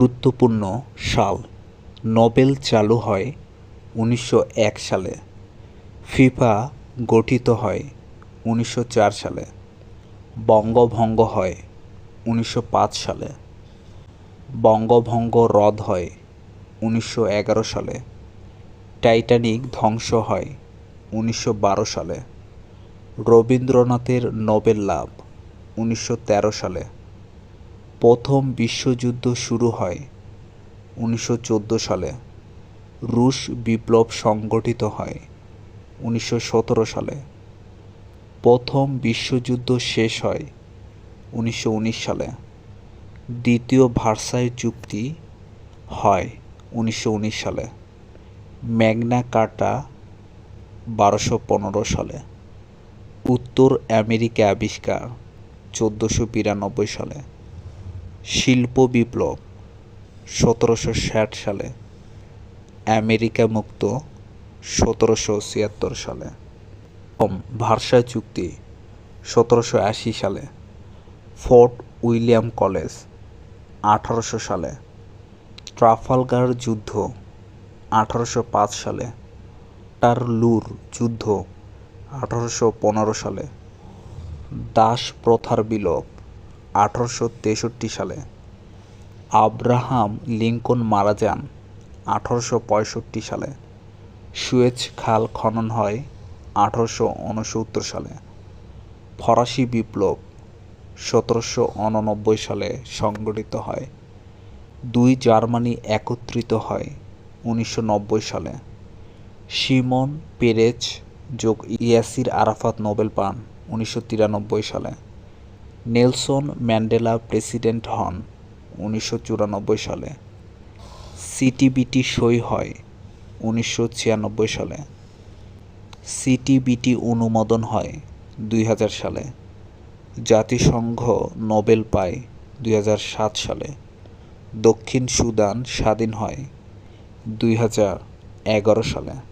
গুরুত্বপূর্ণ সাল। নোবেল চালু হয় উনিশশো এক সালে। ফিফা গঠিত হয় উনিশশো চার সালে। বঙ্গভঙ্গ হয় উনিশশো পাঁচ সালে। বঙ্গভঙ্গ রদ হয় উনিশশো এগারো সালে। টাইটানিক ধ্বংস হয় উনিশশো বারো সালে। রবীন্দ্রনাথের নোবেল লাভ উনিশশো তেরো সালে। প্রথম বিশ্বযুদ্ধ শুরু হয় উনিশশো চোদ্দ সালে। রুশ বিপ্লব সংগঠিত হয় উনিশশো সতেরো সালে। প্রথম বিশ্বযুদ্ধ শেষ হয় উনিশশো উনিশ সালে। দ্বিতীয় ভার্সাই চুক্তি হয় উনিশশো উনিশ সালে। ম্যাগনা কার্টা বারোশো পনেরো সালে। উত্তর আমেরিকা আবিষ্কার চোদ্দোশো বিরানব্বই সালে। শিল্প বিপ্লব, সতেরোশো ষাট সালে। আমেরিকা মুক্ত, সতেরোশো ছিয়াত্তর সালে। ভার্সাই চুক্তি, সতেরোশো আশি সালে। ফোর্ট উইলিয়াম কলেজ, আঠারোশো সালে। ট্রাফালগার যুদ্ধ, আঠারোশো পাঁচ সালে। টারলুর যুদ্ধ, আঠারোশো পনেরো সালে। দাস প্রথার বিলোপ আঠারোশো তেষট্টি সালে। আব্রাহাম লিঙ্কন মারা যান আঠারোশো পঁয়ষট্টি সালে। সুয়েজ খাল খনন হয় আঠারোশো উনসত্তর সালে। ফরাসি বিপ্লব সতেরোশো উননব্বই সালে সংগঠিত হয়। দুই জার্মানি একত্রিত হয় উনিশশো নব্বই সালে। সিমন পেরেজ যোগ ইয়াসির আরাফাত নোবেল পান উনিশশো তিরানব্বই সালে। নেলসন ম্যান্ডেলা প্রেসিডেন্ট হন উনিশশো চুরানব্বই সালে। সিটিবিটি সই হয় উনিশশো ছিয়ানব্বই সালে। সিটিবিটি অনুমোদন হয় দুই হাজার সালে। জাতিসংঘ নোবেল পায় দুই হাজার সাত সালে। দক্ষিণ সুদান স্বাধীন হয় দুই হাজার এগারো সালে।